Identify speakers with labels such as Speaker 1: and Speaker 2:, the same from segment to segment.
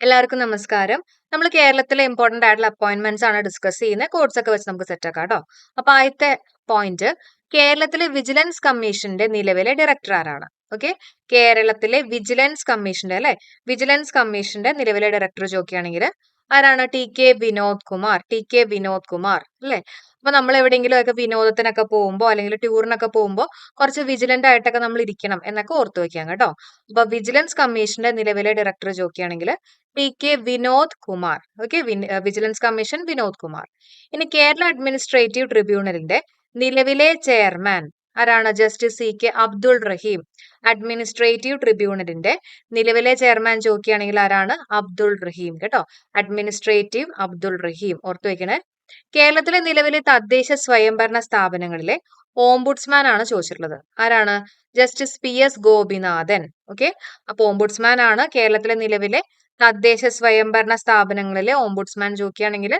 Speaker 1: എല്ലാവർക്കും നമസ്കാരം. നമ്മൾ കേരളത്തിലെ ഇമ്പോർട്ടന്റ് ആയിട്ടുള്ള അപ്പോയിന്റ്മെന്റ്സ് ആണ് ഡിസ്കസ് ചെയ്യുന്നത്. കോഡ്സ് ഒക്കെ വെച്ച് നമുക്ക് സെറ്റ് ആക്കാം കേട്ടോ. അപ്പൊ ആദ്യത്തെ പോയിന്റ് കേരളത്തിലെ വിജിലൻസ് കമ്മീഷന്റെ നിലവിലെ ഡയറക്ടർ ആരാണ്? ഓക്കെ കേരളത്തിലെ വിജിലൻസ് കമ്മീഷന്റെ അല്ലെ? വിജിലൻസ് കമ്മീഷന്റെ നിലവിലെ ഡയറക്ടർ ചോദിക്കുകയാണെങ്കിൽ ആരാണ്? T K Vinod Kumar. T K Vinod Kumar അല്ലെ? അപ്പൊ നമ്മൾ എവിടെയെങ്കിലും ഒക്കെ വിനോദത്തിനൊക്കെ പോകുമ്പോൾ അല്ലെങ്കിൽ ടൂറിനൊക്കെ പോകുമ്പോൾ കുറച്ച് വിജിലന്റ് ആയിട്ടൊക്കെ നമ്മൾ ഇരിക്കണം എന്നൊക്കെ ഓർത്തു വെക്കാം കേട്ടോ. അപ്പൊ വിജിലൻസ് കമ്മീഷന്റെ നിലവിലെ ഡയറക്ടർ ചോദിക്കുകയാണെങ്കിൽ P K Vinod Kumar. Okay vigilance commission Vinod Kumar. ഇനി കേരള അഡ്മിനിസ്ട്രേറ്റീവ് ട്രിബ്യൂണലിന്റെ നിലവിലെ ചെയർമാൻ ആരാണ്? Justice C K Abdul Rahim. Administrative ട്രിബ്യൂണലിന്റെ നിലവിലെ ചെയർമാൻ ചോദിക്കുകയാണെങ്കിൽ ആരാണ്? അബ്ദുൾ റഹീം കേട്ടോ. അഡ്മിനിസ്ട്രേറ്റീവ് അബ്ദുൾ റഹീം. ഓർത്തു വെക്കണേ. കേരളത്തിലെ നിലവിലെ തദ്ദേശ സ്വയംഭരണ സ്ഥാപനങ്ങളിലെ ഓംബുഡ്സ്മാൻ ആണ് ചോദിച്ചിട്ടുള്ളത്. ആരാണ്? Justice P S Gopinathan. Okay അപ്പൊ ഓംബുഡ്സ്മാൻ ആണ് കേരളത്തിലെ നിലവിലെ തദ്ദേശ സ്വയംഭരണ സ്ഥാപനങ്ങളിലെ ഓംബുഡ്സ്മാൻ ചോദിക്കുകയാണെങ്കിൽ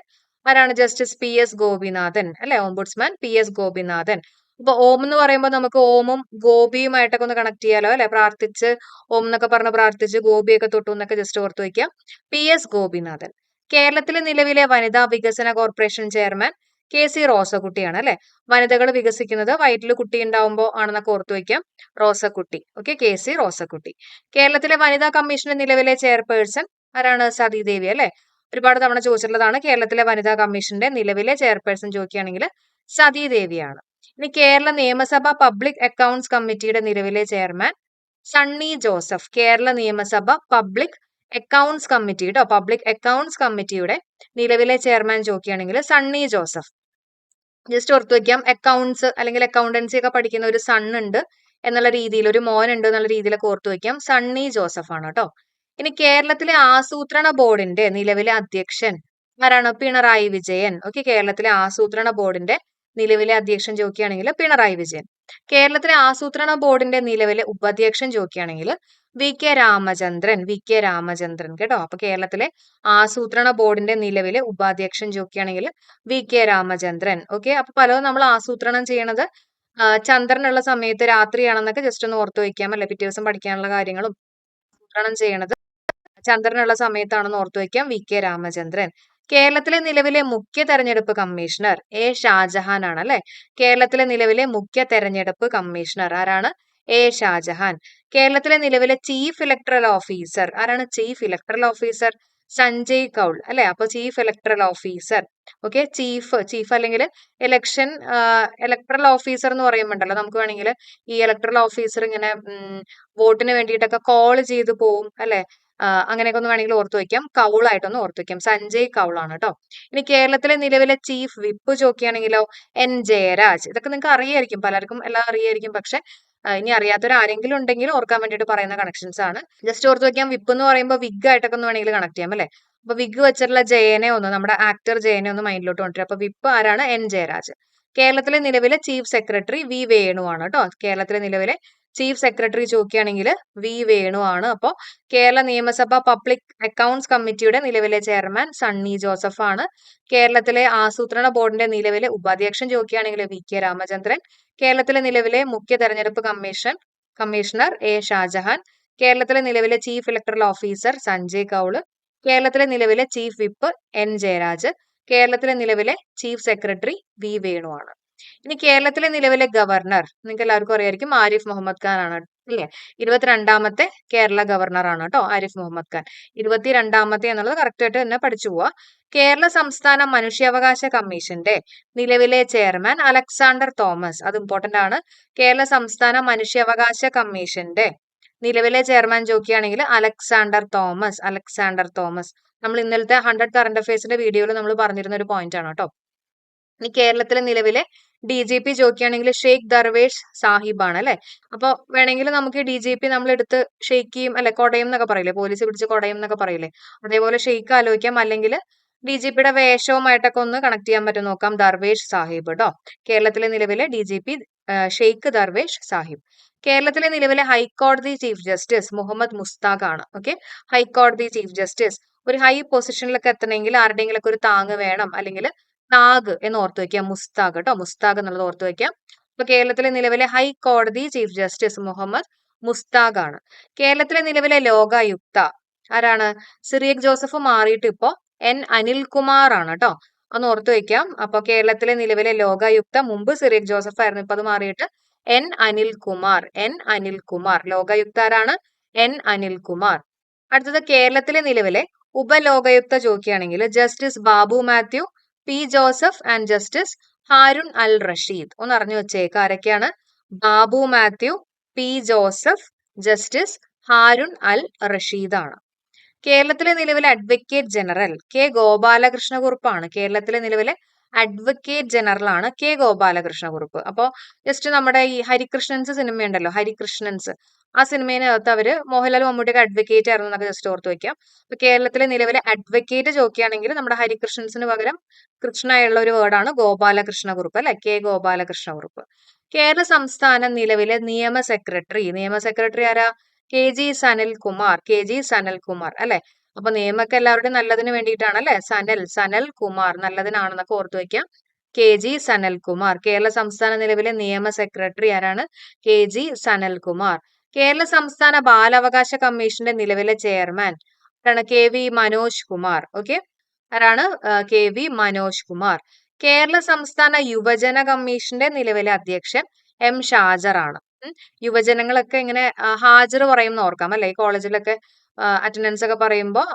Speaker 1: ആരാണ് ജസ്റ്റിസ് പി എസ് ഗോപിനാഥൻ? അല്ലെ? Ombudsman P S Gopinathan. അപ്പൊ ഓം എന്ന് പറയുമ്പോൾ നമുക്ക് ഓമും ഗോപിയുമായിട്ടൊക്കെ ഒന്ന് കണക്ട് ചെയ്യാലോ അല്ലെ? പ്രാർത്ഥിച്ച് ഓം എന്നൊക്കെ പറഞ്ഞ് പ്രാർത്ഥിച്ച് ഗോപിയൊക്കെ തൊട്ടു എന്നൊക്കെ ജസ്റ്റ് ഓർത്ത് വയ്ക്കാം. P S Gopinathan. കേരളത്തിലെ നിലവിലെ വനിതാ വികസന കോർപ്പറേഷൻ ചെയർമാൻ കെ സി റോസക്കുട്ടിയാണ് അല്ലെ? വനിതകൾ വികസിക്കുന്നത് വയറ്റിൽ കുട്ടി ഉണ്ടാവുമ്പോൾ ആണെന്നൊക്കെ ഓർത്തു വയ്ക്കാം Rosakutty okay K C Rosakutty. കേരളത്തിലെ വനിതാ കമ്മീഷന്റെ നിലവിലെ ചെയർപേഴ്സൺ ആരാണ്? സതീദേവി അല്ലെ? ഒരുപാട് തവണ ചോദിച്ചിട്ടുള്ളതാണ് കേരളത്തിലെ വനിതാ കമ്മീഷന്റെ നിലവിലെ ചെയർപേഴ്സൺ ചോദിക്കുകയാണെങ്കിൽ സതീദേവിയാണ് ഇനി കേരള നിയമസഭ പബ്ലിക് അക്കൗണ്ട്സ് കമ്മിറ്റിയുടെ നിലവിലെ ചെയർമാൻ സണ്ണി ജോസഫ് കേരള നിയമസഭ പബ്ലിക് അക്കൗണ്ട്സ് കമ്മിറ്റി കേട്ടോ പബ്ലിക് അക്കൗണ്ട്സ് കമ്മിറ്റിയുടെ നിലവിലെ ചെയർമാൻ ചോദിക്കുകയാണെങ്കിൽ സണ്ണി ജോസഫ്. ജസ്റ്റ് ഓർത്ത് വെക്കാം അക്കൗണ്ട്സ് അല്ലെങ്കിൽ അക്കൗണ്ടൻസി ഒക്കെ പഠിക്കുന്ന ഒരു സൺ ഉണ്ട് എന്നുള്ള രീതിയിൽ ഒരു മോൻ ഉണ്ട് എന്നുള്ള രീതിയിലൊക്കെ ഓർത്തു വെക്കാം സണ്ണി ജോസഫ് ആണ് കേട്ടോ ഇനി കേരളത്തിലെ ആസൂത്രണ ബോർഡിന്റെ നിലവിലെ അധ്യക്ഷൻ ആരാണ്? പിണറായി വിജയൻ. ഓക്കെ കേരളത്തിലെ ആസൂത്രണ ബോർഡിന്റെ നിലവിലെ അധ്യക്ഷൻ ചോദിക്കുകയാണെങ്കിൽ പിണറായി വിജയൻ. കേരളത്തിലെ ആസൂത്രണ ബോർഡിന്റെ നിലവിലെ ഉപാധ്യക്ഷൻ ചോദിക്കുകയാണെങ്കിൽ V K Ramachandran V K Ramachandran കേട്ടോ. അപ്പൊ കേരളത്തിലെ ആസൂത്രണ ബോർഡിന്റെ നിലവിലെ ഉപാധ്യക്ഷൻ ചോദിക്കുകയാണെങ്കിൽ വി കെ രാമചന്ദ്രൻ. ഓക്കെ? അപ്പൊ പലതും നമ്മൾ ആസൂത്രണം ചെയ്യണത് ചന്ദ്രനുള്ള സമയത്ത് രാത്രിയാണെന്നൊക്കെ ജസ്റ്റ് ഒന്ന് ഓർത്ത് വയ്ക്കാം അല്ലെ പിറ്റേ ദിവസം പഠിക്കാനുള്ള കാര്യങ്ങളും ആസൂത്രണം ചെയ്യണത് ചന്ദ്രനുള്ള സമയത്താണെന്ന് ഓർത്തു വയ്ക്കാം വി കെ രാമചന്ദ്രൻ. കേരളത്തിലെ നിലവിലെ മുഖ്യ തെരഞ്ഞെടുപ്പ് കമ്മീഷണർ എ ഷാജഹാൻ ആണ് അല്ലെ? കേരളത്തിലെ നിലവിലെ മുഖ്യ തെരഞ്ഞെടുപ്പ് കമ്മീഷണർ ആരാണ്? എ. ഷാജഹാൻ. കേരളത്തിലെ നിലവിലെ ചീഫ് ഇലക്ട്രൽ ഓഫീസർ ആരാണ്? Chief electoral officer Sanjay Kaul അല്ലെ? അപ്പൊ chief electoral officer okay chief chief അല്ലെങ്കിൽ ഇലക്ഷൻ ഇലക്ട്രൽ ഓഫീസർ എന്ന് പറയുമ്പോണ്ടല്ലോ നമുക്ക് വേണമെങ്കിൽ ഈ ഇലക്ട്രൽ ഓഫീസർ ഇങ്ങനെ വോട്ടിന് വേണ്ടിയിട്ടൊക്കെ കോൾ ചെയ്ത് പോവും അല്ലെ? അങ്ങനെയൊക്കെ ഒന്ന് വേണമെങ്കിൽ ഓർത്തു വയ്ക്കാം കൗളായിട്ടൊന്ന് ഓർത്തു വയ്ക്കാം സഞ്ജയ് കൗളാണ് കേട്ടോ. ഇനി കേരളത്തിലെ നിലവിലെ ചീഫ് വിപ്പ് ചോക്കിയാണെങ്കിലോ എൻ. ജയരാജ്. ഇതൊക്കെ നിങ്ങൾക്ക് അറിയായിരിക്കും പലർക്കും എല്ലാം അറിയായിരിക്കും. പക്ഷെ ഇനി അറിയാത്തവർ ആരെങ്കിലും ഉണ്ടെങ്കിൽ ഓർക്കാൻ വേണ്ടിയിട്ട് പറയുന്ന കണക്ഷൻസ് ആണ്. ജസ്റ്റ് ഓർത്ത് വെക്കാം വിപ്പ് എന്ന് പറയുമ്പോൾ വിഗ് ആയിട്ടൊക്കെ ഒന്ന് വേണമെങ്കിൽ കണക്ട് ചെയ്യാം അല്ലേ? അപ്പൊ വിഗ് വെച്ചിട്ടുള്ള ജയനെ ഒന്ന് നമ്മുടെ ആക്ടർ ജയനെ ഒന്ന് മൈൻഡിലോട്ട് കൊണ്ടുവരും അപ്പൊ വിപ്പ് ആരാണ്? എൻ ജയരാജ് കേരളത്തിലെ നിലവിലെ ചീഫ് സെക്രട്ടറി വി വേണു ആണ് കേട്ടോ. കേരളത്തിലെ നിലവിലെ ചീഫ് സെക്രട്ടറി ചോദിക്കുകയാണെങ്കിൽ വി വേണു ആണ്. അപ്പോൾ കേരള നിയമസഭ പബ്ലിക് അക്കൗണ്ട്സ് കമ്മിറ്റിയുടെ നിലവിലെ ചെയർമാൻ സണ്ണി ജോസഫ് ആണ്. കേരളത്തിലെ ആസൂത്രണ ബോർഡിന്റെ നിലവിലെ ഉപാധ്യക്ഷൻ ചോദിക്കുകയാണെങ്കിൽ വി കെ രാമചന്ദ്രൻ. കേരളത്തിലെ നിലവിലെ മുഖ്യ തെരഞ്ഞെടുപ്പ് കമ്മീഷൻ കമ്മീഷണർ എ ഷാജഹാൻ. കേരളത്തിലെ നിലവിലെ chief electoral officer Sanjay Kaul കേരളത്തിലെ നിലവിലെ ചീഫ് വിപ്പ് എൻ ജയരാജ്. കേരളത്തിലെ നിലവിലെ ചീഫ് സെക്രട്ടറി വി വേണു ആണ്. ഇനി കേരളത്തിലെ നിലവിലെ ഗവർണർ നിങ്ങൾക്ക് എല്ലാവർക്കും അറിയായിരിക്കും ആരിഫ് മുഹമ്മദ് ഖാൻ ആണ് അല്ലേ ഇരുപത്തിരണ്ടാമത്തെ കേരള ഗവർണർ ആണ് കേട്ടോ ആരിഫ് മുഹമ്മദ് ഖാൻ. ഇരുപത്തിരണ്ടാമത്തെ എന്നുള്ളത് കറക്റ്റ് ആയിട്ട് തന്നെ പഠിച്ചു പോവാ. കേരള സംസ്ഥാന മനുഷ്യാവകാശ കമ്മീഷന്റെ നിലവിലെ ചെയർമാൻ അലക്സാണ്ടർ തോമസ് അത് ഇമ്പോർട്ടന്റ് ആണ്. കേരള സംസ്ഥാന മനുഷ്യാവകാശ കമ്മീഷന്റെ നിലവിലെ ചെയർമാൻ ചോക്കിയാണെങ്കിൽ അലക്സാണ്ടർ തോമസ് അലക്സാണ്ടർ തോമസ്. നമ്മൾ ഇന്നലത്തെ ഹൺഡ്രഡ് കറണ്ട് അഫയേഴ്സിന്റെ വീഡിയോയിൽ നമ്മൾ പറഞ്ഞിരുന്ന ഒരു പോയിന്റ് ആണ് കേട്ടോ. ഇനി കേരളത്തിലെ നിലവിലെ ഡി ജി പി ചോദിക്കുകയാണെങ്കിൽ ഷെയ്ഖ് ദർവേഷ് സാഹിബാണ് അല്ലെ? അപ്പൊ വേണമെങ്കിൽ നമുക്ക് ഡി ജി പി നമ്മൾ എടുത്ത് ഷെയ്ഖിയും അല്ലെ കൊടയും എന്നൊക്കെ പറയില്ലേ? പോലീസ് പിടിച്ച് കൊടയും എന്നൊക്കെ പറയില്ലേ? അതേപോലെ ഷെയ്ഖ് ആലോചിക്കാം. അല്ലെങ്കിൽ ഡി ജി പിയുടെ വേഷവുമായിട്ടൊക്കെ ഒന്ന് കണക്ട് ചെയ്യാൻ പറ്റും. നോക്കാം. ദർവേഷ് സാഹിബ് കേട്ടോ കേരളത്തിലെ നിലവിലെ D G P Sheikh Darvesh Saheb. കേരളത്തിലെ നിലവിലെ ഹൈക്കോടതി ചീഫ് ജസ്റ്റിസ് മുഹമ്മദ് മുസ്താഖ് ആണ്. ഓക്കെ? ഹൈക്കോടതി ചീഫ് ജസ്റ്റിസ്. ഒരു ഹൈ പൊസിഷനിലൊക്കെ എത്തണമെങ്കിൽ ആരുടെയെങ്കിലൊക്കെ ഒരു താങ് വേണം. അല്ലെങ്കിൽ താഗ് എന്ന് ഓർത്തു വെക്കാം മുസ്താഖ് കേട്ടോ മുസ്താഖ് എന്നുള്ളത് ഓർത്തു വെക്കാം അപ്പൊ കേരളത്തിലെ നിലവിലെ ഹൈക്കോടതി ചീഫ് ജസ്റ്റിസ് മുഹമ്മദ് മുസ്താഖ് ആണ്. കേരളത്തിലെ നിലവിലെ ലോകായുക്ത ആരാണ്? സിറിയക് ജോസഫ് മാറിയിട്ട് ഇപ്പോ എൻ അനിൽകുമാർ ആണ് കേട്ടോ ഒന്ന് ഓർത്തു വെക്കാം അപ്പൊ കേരളത്തിലെ നിലവിലെ ലോകായുക്ത മുമ്പ് സിറിയക് ജോസഫ് ആയിരുന്നു. ഇപ്പൊ അത് മാറിയിട്ട് എൻ അനിൽകുമാർ. എൻ അനിൽകുമാർ. ലോകായുക്ത ആരാണ്? എൻ അനിൽകുമാർ. അടുത്തത് കേരളത്തിലെ നിലവിലെ ഉപലോകായുക്ത ചോദിക്കുകയാണെങ്കിൽ justice Babu Mathew P Joseph and justice Haroon Al Rasheed. ഒന്ന് അറിഞ്ഞു വെച്ചേക്ക് ആരൊക്കെയാണ്? ബാബു മാത്യു പി ജോസഫ് ജസ്റ്റിസ് ഹാരുൺ അൽ റഷീദാണ്. കേരളത്തിലെ നിലവിലെ അഡ്വക്കേറ്റ് ജനറൽ കെ ഗോപാലകൃഷ്ണകുറുപ്പാണ്. കേരളത്തിലെ നിലവിലെ അഡ്വക്കേറ്റ് ജനറൽ ആണ് കെ ഗോപാലകൃഷ്ണകുറുപ്പ്. അപ്പോൾ ജസ്റ്റ് നമ്മുടെ ഈ ഹരികൃഷ്ണൻസ് സിനിമയുണ്ടല്ലോ ഹരികൃഷ്ണൻസ്. ആ സിനിമയിനകത്ത് അവർ മോഹൻലാൽ മമ്മൂട്ടിയുടെ അഡ്വക്കേറ്റ് ആയിരുന്നു എന്നൊക്കെ ജസ്റ്റ് ഓർത്ത് വെക്കാം. അപ്പൊ കേരളത്തിലെ നിലവിലെ അഡ്വക്കേറ്റ് ചോക്കിയാണെങ്കിൽ നമ്മുടെ ഹരികൃഷ്ണൻസിന് പകരം കൃഷ്ണയുള്ള ഒരു വേർഡാണ് ഗോപാലകൃഷ്ണ കുറുപ്പ് അല്ലെ? കെ ഗോപാലകൃഷ്ണ കുറുപ്പ്. കേരള സംസ്ഥാന നിലവിലെ നിയമ സെക്രട്ടറി നിയമ സെക്രട്ടറി ആരാ? K G Sanal Kumar K G Sanal Kumar അല്ലെ? അപ്പൊ നിയമൊക്കെ എല്ലാവരുടെയും നല്ലതിന് വേണ്ടിയിട്ടാണ് അല്ലെ? സനൽ സനൽ കുമാർ നല്ലതിനാണെന്നൊക്കെ ഓർത്തു വെക്കാം. കെ ജി സനൽ കുമാർ കേരള സംസ്ഥാന നിലവിലെ നിയമ സെക്രട്ടറി ആരാണ്? കെ ജി സനൽ കുമാർ കേരള സംസ്ഥാന ബാലാവകാശ കമ്മീഷന്റെ നിലവിലെ ചെയർമാൻ ആണ് K V Manoj Kumar. Okay? ആരാണ്? K V Manoj Kumar. Kerala സംസ്ഥാന യുവജന കമ്മീഷന്റെ നിലവിലെ അധ്യക്ഷൻ എം ഷാജർ ആണ്. യുവജനങ്ങളൊക്കെ ഇങ്ങനെ ഹാജർ പറയുമെന്ന് ഓർക്കാം അല്ലെ? കോളേജിലൊക്കെ അറ്റൻഡൻസ് ഒക്കെ പറയുമ്പോൾ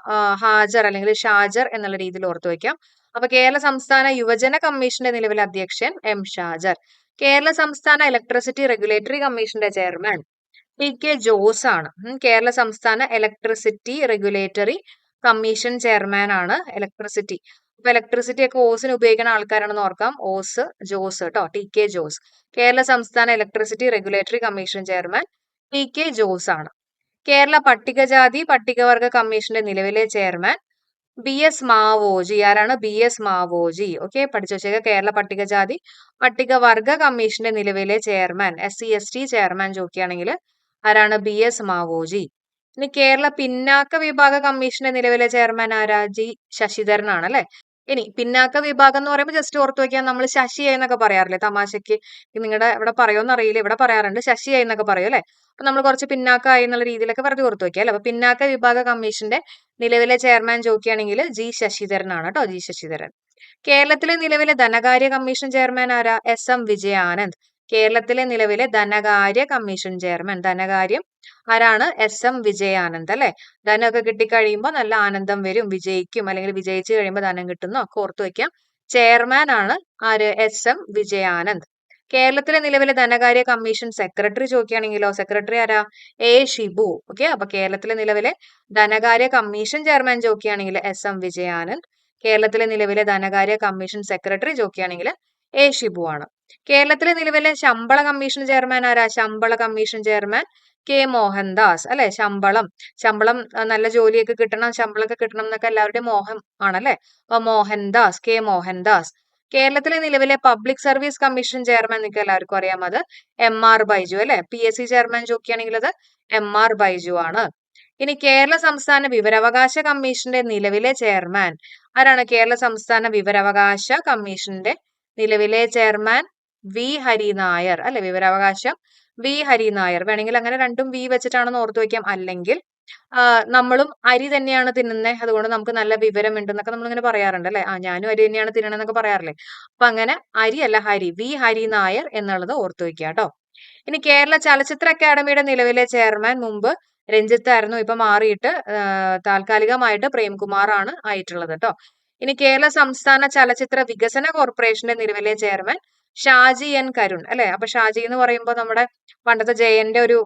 Speaker 1: ഹാജർ അല്ലെങ്കിൽ ഷാജർ എന്നുള്ള രീതിയിൽ ഓർത്തു വയ്ക്കാം അപ്പൊ കേരള സംസ്ഥാന യുവജന കമ്മീഷന്റെ നിലവിലെ അധ്യക്ഷൻ എം ഷാജർ. കേരള സംസ്ഥാന ഇലക്ട്രിസിറ്റി റെഗുലേറ്ററി കമ്മീഷന്റെ ചെയർമാൻ പി കെ ജോസ് ആണ് കേരള സംസ്ഥാന ഇലക്ട്രിസിറ്റി റെഗുലേറ്ററി കമ്മീഷൻ ചെയർമാൻ ആണ് ഇലക്ട്രിസിറ്റി ഇപ്പൊ ഇലക്ട്രിസിറ്റി ഒക്കെ ഓസിന് ഉപയോഗിക്കുന്ന ആൾക്കാരാണെന്ന് ഓർക്കാം. ഓസ് ജോസ് കേട്ടോ ടി കെ ജോസ്. കേരള സംസ്ഥാന electricity regulatory commission chairman P K Jose ആണ് കേരള പട്ടികജാതി പട്ടികവർഗ കമ്മീഷന്റെ നിലവിലെ ചെയർമാൻ ബി എസ് മാവോജി. ആരാണ്? B S Maoji. ഓക്കെ പഠിച്ചു വെച്ചേക്ക. കേരള പട്ടികജാതി പട്ടികവർഗ കമ്മീഷന്റെ നിലവിലെ chairman S C S T chairman ചോദിക്കുകയാണെങ്കിൽ ആരാണ് ബി എസ് മാവോജി? ഇനി കേരള പിന്നാക്ക വിഭാഗ കമ്മീഷന്റെ നിലവിലെ ചെയർമാൻ ആരാ? ജി ശശിധരനാണ് അല്ലെ ഇനി പിന്നാക്ക വിഭാഗം എന്ന് പറയുമ്പോൾ ജസ്റ്റ് ഓർത്ത് വെക്കാൻ നമ്മൾ ശശി എന്നൊക്കെ പറയാറില്ലേ തമാശക്ക്? നിങ്ങളുടെ ഇവിടെ പറയുമെന്ന് അറിയില്ല ഇവിടെ പറയാറുണ്ട് ശശി എന്നൊക്കെ പറയും അല്ലെ? അപ്പൊ നമ്മൾ കുറച്ച് പിന്നാക്കമായി എന്നുള്ള രീതിയിലൊക്കെ വെറുതെ ഓർത്ത് വെക്കുക അല്ലെ? അപ്പൊ പിന്നാക്ക വിഭാഗ കമ്മീഷന്റെ നിലവിലെ ചെയർമാൻ ചോദിക്കുകയാണെങ്കിൽ ജി ശശിധരനാണ് കേട്ടോ ജി ശശിധരൻ. കേരളത്തിലെ നിലവിലെ ധനകാര്യ കമ്മീഷൻ ചെയർമാൻ ആരാ? S M Vijayanand. കേരളത്തിലെ നിലവിലെ ധനകാര്യ കമ്മീഷൻ ചെയർമാൻ. ധനകാര്യം ആരാണ്? എസ്. എം. വിജയാനന്ദ് അല്ലെ? ധനമൊക്കെ കിട്ടിക്കഴിയുമ്പോൾ നല്ല ആനന്ദം വരും വിജയിക്കും. അല്ലെങ്കിൽ വിജയിച്ചു കഴിയുമ്പോൾ ധനം കിട്ടുന്നു. ഒക്കെ ഓർത്തു വയ്ക്കാം ചെയർമാൻ ആണ് ആര്? എസ്. എം. വിജയാനന്ദ്. കേരളത്തിലെ നിലവിലെ ധനകാര്യ കമ്മീഷൻ സെക്രട്ടറി ചോദിക്കുകയാണെങ്കിലോ? സെക്രട്ടറി ആരാ? എ. ഷിബു. ഓക്കെ? അപ്പൊ കേരളത്തിലെ നിലവിലെ ധനകാര്യ കമ്മീഷൻ ചെയർമാൻ ചോദിക്കുകയാണെങ്കിൽ എസ്. എം. വിജയാനന്ദ്. കേരളത്തിലെ നിലവിലെ ധനകാര്യ കമ്മീഷൻ സെക്രട്ടറി ചോദിക്കുകയാണെങ്കിൽ എ ഷിബു ആണ്. കേരളത്തിലെ നിലവിലെ ശമ്പള കമ്മീഷൻ ചെയർമാൻ ആരാ? ശമ്പള കമ്മീഷൻ ചെയർമാൻ കെ മോഹൻദാസ്. അല്ലെ? ശമ്പളം. ശമ്പളം നല്ല ജോലിയൊക്കെ കിട്ടണം ശമ്പളമൊക്കെ കിട്ടണം എന്നൊക്കെ എല്ലാവരുടെയും മോഹം ആണല്ലേ? അപ്പൊ മോഹൻദാസ് കെ മോഹൻദാസ്. കേരളത്തിലെ നിലവിലെ പബ്ലിക് സർവീസ് കമ്മീഷൻ ചെയർമാൻ നിങ്ങൾക്ക് എല്ലാവർക്കും അറിയാം അത് എം ആർ ബൈജു അല്ലെ? പി എസ് സി ചെയർമാൻ ചോദിക്കുകയാണെങ്കിൽ അത് എം ആർ ബൈജു ആണ്. ഇനി കേരള സംസ്ഥാന വിവരാവകാശ കമ്മീഷന്റെ നിലവിലെ ചെയർമാൻ ആരാണ്? കേരള സംസ്ഥാന വിവരാവകാശ കമ്മീഷന്റെ നിലവിലെ ചെയർമാൻ വി ഹരിനായർ. അല്ലെ? വിവരാവകാശം വി ഹരിനായർ. വേണമെങ്കിൽ അങ്ങനെ രണ്ടും വി വെച്ചിട്ടാണെന്ന് ഓർത്തു വയ്ക്കാം. അല്ലെങ്കിൽ നമ്മളും അരി തന്നെയാണ് തിന്നുന്നത് അതുകൊണ്ട് നമുക്ക് നല്ല വിവരം ഉണ്ടെന്നൊക്കെ നമ്മളിങ്ങനെ പറയാറുണ്ട് അല്ലെ? ആ ഞാനും അരി തന്നെയാണ് തിന്നണെന്നൊക്കെ പറയാറില്ലേ? അപ്പൊ അങ്ങനെ അരി അല്ല ഹരി വി ഹരിനായർ എന്നുള്ളത് ഓർത്തു വയ്ക്കുക കേട്ടോ. ഇനി കേരള ചലച്ചിത്ര അക്കാദമിയുടെ നിലവിലെ ചെയർമാൻ മുമ്പ് രഞ്ജിത്തായിരുന്നു. ഇപ്പൊ മാറിയിട്ട് താൽക്കാലികമായിട്ട് പ്രേംകുമാർ ആണ് ആയിട്ടുള്ളത് കേട്ടോ. ഇനി കേരള സംസ്ഥാന ചലച്ചിത്ര വികസന കോർപ്പറേഷന്റെ നിലവിലെ ചെയർമാൻ ഷാജി എൻ കരുൺ അല്ലെ? അപ്പൊ ഷാജി എന്ന് പറയുമ്പോൾ നമ്മുടെ പണ്ടത്തെ ജയന്റെ ഒരു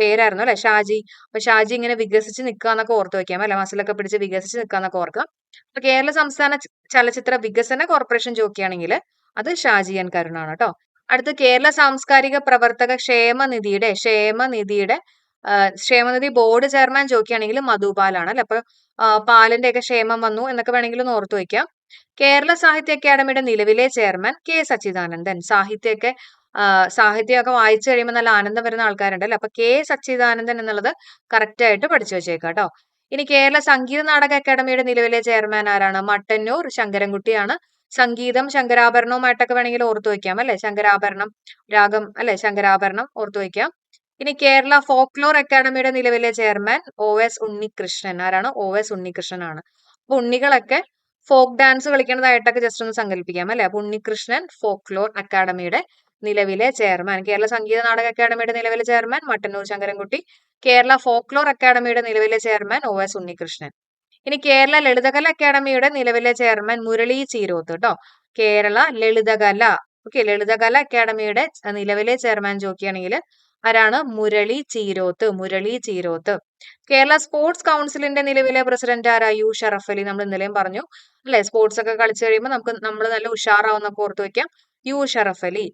Speaker 1: പേരായിരുന്നു അല്ലെ? ഷാജി. അപ്പൊ ഷാജി ഇങ്ങനെ വികസിച്ച് നിൽക്കുക എന്നൊക്കെ ഓർത്തു വെക്കാം അല്ലെ? മസിലൊക്കെ പിടിച്ച് വികസിച്ച് നിൽക്കുക എന്നൊക്കെ ഓർക്കാം. അപ്പൊ കേരള സംസ്ഥാന ചലച്ചിത്ര വികസന കോർപ്പറേഷൻ ചോക്കിയാണെങ്കിൽ അത് ഷാജി എൻ കരുണാണ് കേട്ടോ അടുത്ത് കേരള സാംസ്കാരിക പ്രവർത്തക ക്ഷേമനിധിയുടെ ക്ഷേമനിധിയുടെ ക്ഷേമനിധി ബോർഡ് ചെയർമാൻ ചോക്കിയാണെങ്കിൽ മധുപാലാണ് അല്ലെ? അപ്പൊ പാലിന്റെ ഒക്കെ ക്ഷേമം വന്നു എന്നൊക്കെ വേണമെങ്കിൽ ഒന്ന് ഓർത്തു വയ്ക്കാം. കേരള സാഹിത്യ അക്കാദമിയുടെ നിലവിലെ ചെയർമാൻ കെ സച്ചിദാനന്ദൻ. സാഹിത്യമൊക്കെ സാഹിത്യമൊക്കെ വായിച്ചു കഴിയുമ്പോൾ നല്ല ആനന്ദം വരുന്ന ആൾക്കാരുണ്ടല്ലോ? അപ്പൊ കെ സച്ചിദാനന്ദൻ എന്നുള്ളത് കറക്റ്റ് ആയിട്ട് പഠിച്ചു വെച്ചേക്കാം കേട്ടോ. ഇനി കേരള സംഗീത നാടക അക്കാദമിയുടെ നിലവിലെ ചെയർമാൻ ആരാണ്? മട്ടന്നൂർ ശങ്കരൻകുട്ടിയാണ്. സംഗീതം ശങ്കരാഭരണവുമായിട്ടൊക്കെ വേണമെങ്കിൽ ഓർത്തു വയ്ക്കാം അല്ലെ? ശങ്കരാഭരണം രാഗം അല്ലെ? ശങ്കരാഭരണം ഓർത്തു വെക്കാം ഇനി കേരള ഫോക്ലോർ അക്കാദമിയുടെ നിലവിലെ ചെയർമാൻ ഒ എസ് ഉണ്ണികൃഷ്ണൻ. ആരാണ്? ഒ എസ് ഉണ്ണികൃഷ്ണൻ ആണ് അപ്പൊ ഉണ്ണികളൊക്കെ ഫോക്ക് ഡാൻസ് കളിക്കുന്നതായിട്ടൊക്കെ ജസ്റ്റ് ഒന്ന് സങ്കല്പിക്കാം അല്ലെ? അപ്പൊ ഉണ്ണികൃഷ്ണൻ ഫോക്ലോർ അക്കാദമിയുടെ നിലവിലെ ചെയർമാൻ കേരള സംഗീത നാടക അക്കാദമിയുടെ നിലവിലെ ചെയർമാൻ മട്ടന്നൂർ ശങ്കരൻകുട്ടി. കേരള ഫോക്ലോർ അക്കാദമിയുടെ നിലവിലെ ചെയർമാൻ ഒ എസ് ഉണ്ണികൃഷ്ണൻ. ഇനി കേരള ലളിതകല അക്കാദമിയുടെ നിലവിലെ ചെയർമാൻ മുരളി ചീരോത്ത് കേട്ടോ കേരള ലളിതകല ഓക്കെ ലളിതകല അക്കാദമിയുടെ നിലവിലെ ചെയർമാൻ ചോദിക്കുകയാണെങ്കിൽ ആരാണ്? മുരളി ചീരോത്ത് മുരളി ചീരോത്ത്. കേരള സ്പോർട്സ് കൗൺസിലിന്റെ നിലവിലെ പ്രസിഡന്റ് ആരാ? യു ഷറഫ് അലി നമ്മൾ ഇന്നലെയും പറഞ്ഞു. അല്ലെ? സ്പോർട്സ് ഒക്കെ കളിച്ചു കഴിയുമ്പോൾ നമുക്ക് നമ്മൾ നല്ല ഉഷാറാവുന്നൊക്കെ ഓർത്ത് വെക്കാം. യു ഷറഫ് അലി.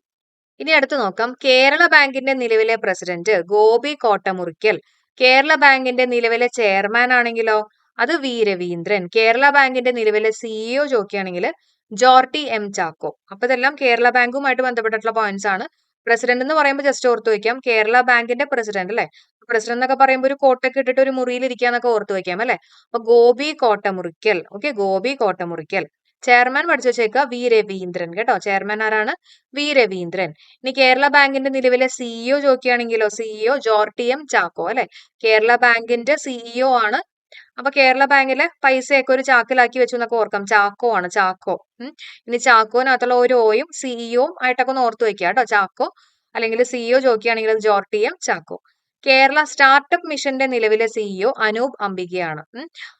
Speaker 1: ഇനി അടുത്ത് നോക്കാം. കേരള ബാങ്കിന്റെ നിലവിലെ പ്രസിഡന്റ് ഗോപി കോട്ടമുറിക്കൽ. കേരള ബാങ്കിന്റെ നിലവിലെ ചെയർമാൻ ആണെങ്കിലോ? അത് വി രവീന്ദ്രൻ. കേരള ബാങ്കിന്റെ നിലവിലെ സിഇഒ ചോദിക്കുകയാണെങ്കിൽ ജോർട്ടി എം ചാക്കോ. അപ്പൊ ഇതെല്ലാം കേരള ബാങ്കുമായിട്ട് ബന്ധപ്പെട്ടിട്ടുള്ള പോയിന്റ്സ് ആണ്. പ്രസിഡന്റ് എന്ന് പറയുമ്പോൾ ജസ്റ്റ് ഓർത്ത് വയ്ക്കാം കേരള ബാങ്കിന്റെ പ്രസിഡന്റ് അല്ലെ? പ്രസിഡന്റ് എന്നൊക്കെ പറയുമ്പോൾ ഒരു കോട്ടൊക്കെ ഇട്ടിട്ട് ഒരു മുറിയിൽ ഇരിക്കാന്നൊക്കെ ഓർത്ത് വയ്ക്കാം അല്ലെ? അപ്പൊ ഗോപി കോട്ടമുറിക്കൽ. ഓക്കെ ഗോപി കോട്ടമുറിക്കൽ. ചെയർമാൻ പഠിച്ചു വെച്ചേക്കുക വി രവീന്ദ്രൻ കേട്ടോ. ചെയർമാൻ ആരാണ്? വി രവീന്ദ്രൻ. ഇനി കേരള ബാങ്കിന്റെ നിലവിലെ സിഇഒ ചോദിക്കുകയാണെങ്കിലോ? സിഇഒ ജോർട്ടി എം ചാക്കോ അല്ലെ? കേരള ബാങ്കിന്റെ സിഇഒ ആണ് അപ്പൊ കേരള ബാങ്കിലെ പൈസയൊക്കെ ഒരു ചാക്കിലാക്കി വെച്ചു എന്നൊക്കെ ഓർക്കാം. ചാക്കോ ആണ് ചാക്കോ. ഇനി ചാക്കോനകത്തുള്ള ഒരു ഓയും സിഇഒയും ആയിട്ടൊക്കെ ഒന്ന് ഓർത്ത് വെക്കുക കേട്ടോ. ചാക്കോ അല്ലെങ്കിൽ സിഇഒ ചോദിക്കുകയാണെങ്കിൽ അത് ജോർട്ടി എം ചാക്കോ. കേരള സ്റ്റാർട്ടപ്പ് മിഷന്റെ നിലവിലെ സിഇഒ അനൂപ് അംബികയാണ്.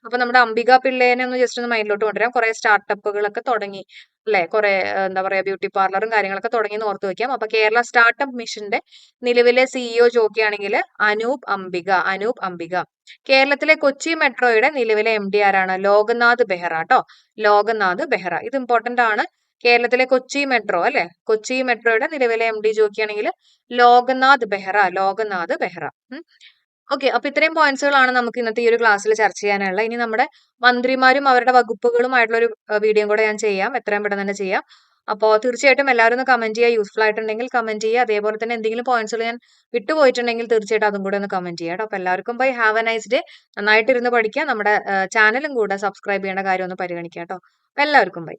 Speaker 1: അപ്പൊ നമ്മുടെ അംബിക പിള്ളേനെ ഒന്ന് ജസ്റ്റ് ഒന്ന് മൈൻഡിലോട്ട് കൊണ്ടുവരാം. കുറെ സ്റ്റാർട്ടപ്പുകളൊക്കെ തുടങ്ങി. അല്ലെ കുറെ എന്താ പറയാ ബ്യൂട്ടി പാർലറും കാര്യങ്ങളൊക്കെ തുടങ്ങി എന്ന് ഓർത്ത് വെക്കാം. അപ്പൊ കേരള സ്റ്റാർട്ടപ്പ് മിഷന്റെ നിലവിലെ സിഇഒ ചോദിക്കുകയാണെങ്കിൽ അനൂപ് അംബിക അനൂപ് അംബിക. കേരളത്തിലെ കൊച്ചി മെട്രോയുടെ നിലവിലെ എം ഡി ആരാണ്? ലോകനാഥ് ബെഹ്റ കേട്ടോ ലോകനാഥ് ബെഹ്റ. ഇത് ഇമ്പോർട്ടന്റ് ആണ്. കേരളത്തിലെ കൊച്ചി മെട്രോ അല്ലെ? കൊച്ചി മെട്രോയുടെ നിലവിലെ എം ഡി ചോദിക്കുകയാണെങ്കിൽ ലോകനാഥ് ബെഹ്റ ലോകനാഥ് ബെഹ്റ. ഓക്കെ അപ്പൊ ഇത്രയും പോയിന്റ്സുകളാണ് നമുക്ക് ഇന്നത്തെ ഈ ഒരു ക്ലാസ്സിൽ ചർച്ച ചെയ്യാനുള്ള ഇനി നമ്മുടെ മന്ത്രിമാരും അവരുടെ വകുപ്പുകളുമായിട്ടുള്ള ഒരു വീഡിയോ കൂടെ ഞാൻ ചെയ്യാം. എത്രയും പെട്ടെന്ന് തന്നെ ചെയ്യാം. അപ്പോൾ തീർച്ചയായിട്ടും എല്ലാവരും ഒന്ന് കമന്റ് ചെയ്യുക. യൂസ്ഫുൾ ആയിട്ടുണ്ടെങ്കിൽ കമന്റ് ചെയ്യുക. അതേപോലെ തന്നെ എന്തെങ്കിലും പോയിന്റ്സുകൾ ഞാൻ വിട്ടുപോയിട്ടുണ്ടെങ്കിൽ തീർച്ചയായിട്ടും അതും കൂടെ ഒന്ന് കമന്റ് അപ്പൊ അപ്പോൾ എല്ലാവർക്കും bye have a nice day നന്നായിട്ട് ഇരുന്ന് പഠിക്കുക. നമ്മുടെ ചാനലും കൂടെ സബ്സ്ക്രൈബ് ചെയ്യേണ്ട കാര്യം ഒന്ന് പരിഗണിക്കുക കേട്ടോ. എല്ലാവർക്കും ബൈ